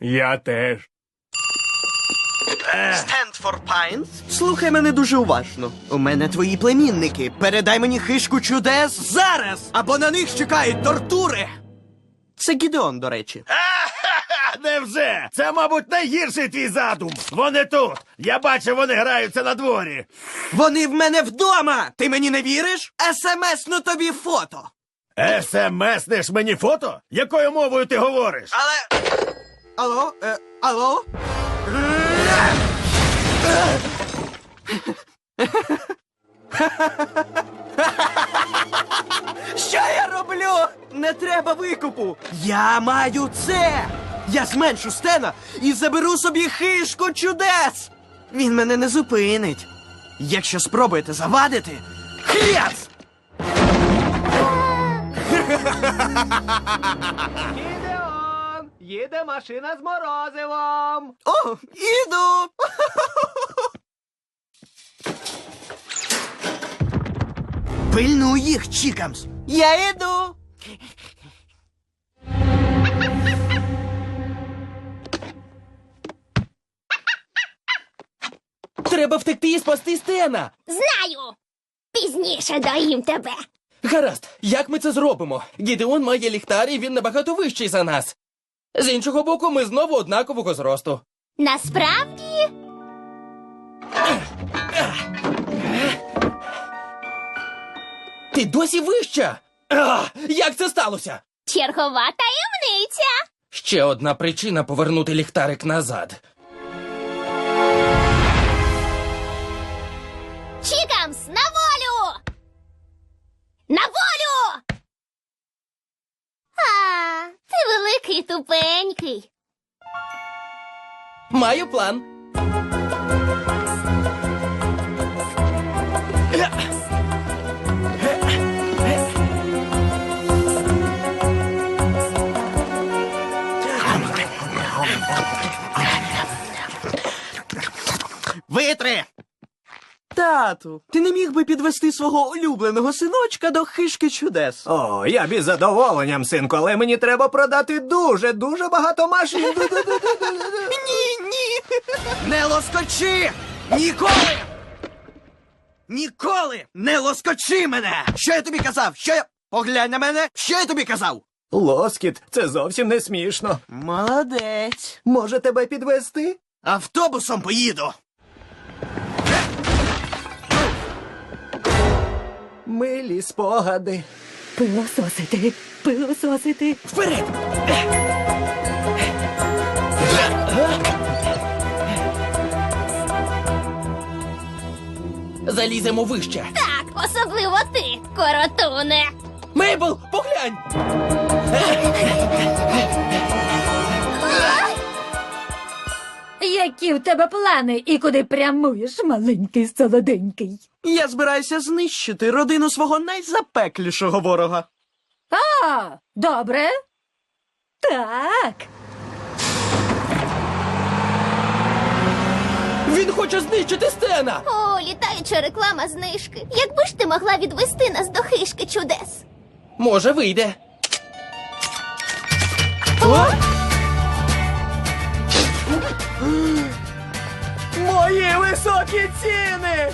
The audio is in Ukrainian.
Я теж. Стендфорд Пайнс? Слухай мене дуже уважно. У мене твої племінники. Передай мені хишку чудес зараз! Або на них чекають тортури. Це Гідеон, до речі. Невже? Це, мабуть, найгірший твій задум. Вони тут. Я бачу, вони граються на дворі. Вони в мене вдома! Ти мені не віриш? СМС-ну тобі фото. СМСнеш мені фото? Якою мовою ти говориш? Але. Алло? Е, алло? Що я роблю? Не треба викупу. Я маю це. Я зменшу стена і заберу собі хишку чудес. Він мене не зупинить. Якщо спробуєте завадити, хряц! Їде машина з морозивом! О, іду! Пильнуй їх, Чікамс! Я іду! Треба втекти і спасти Стена. Знаю! Пізніше доїм тебе. Гаразд, як ми це зробимо? Гідеон має ліхтар, і він набагато вищий за нас. З іншого боку, ми знову однакового зросту. Насправді, Ти досі вища. А, як це сталося? чергова таємниця. Ще одна причина повернути ліхтарик назад. Тупенький. Маю план. Витри! Тату, ти не міг би підвести свого улюбленого синочка до хишки чудес? О, я б із задоволенням, синку, але мені треба продати дуже, дуже багато машин. Ні, ні! Не лоскочи! Ніколи! Ніколи не лоскочи мене! Що я тобі казав? Що я. Поглянь на мене! Що я тобі казав? Лоскіт, це зовсім не смішно. Молодець. Може тебе підвести? Автобусом поїду. Милі спогади. Пилососити, пилососити. Вперед! Заліземо вище. Так, особливо ти, коротуне. Мейбл, поглянь! Які в тебе плани і куди прямуєш, маленький солоденький? Я збираюся знищити родину свого найзапеклішого ворога. А, добре? Так. Він хоче знищити Стена! О, літаюча реклама знижки. Якби ж ти могла відвести нас до хишки чудес? Може, вийде. Мої високі ціни!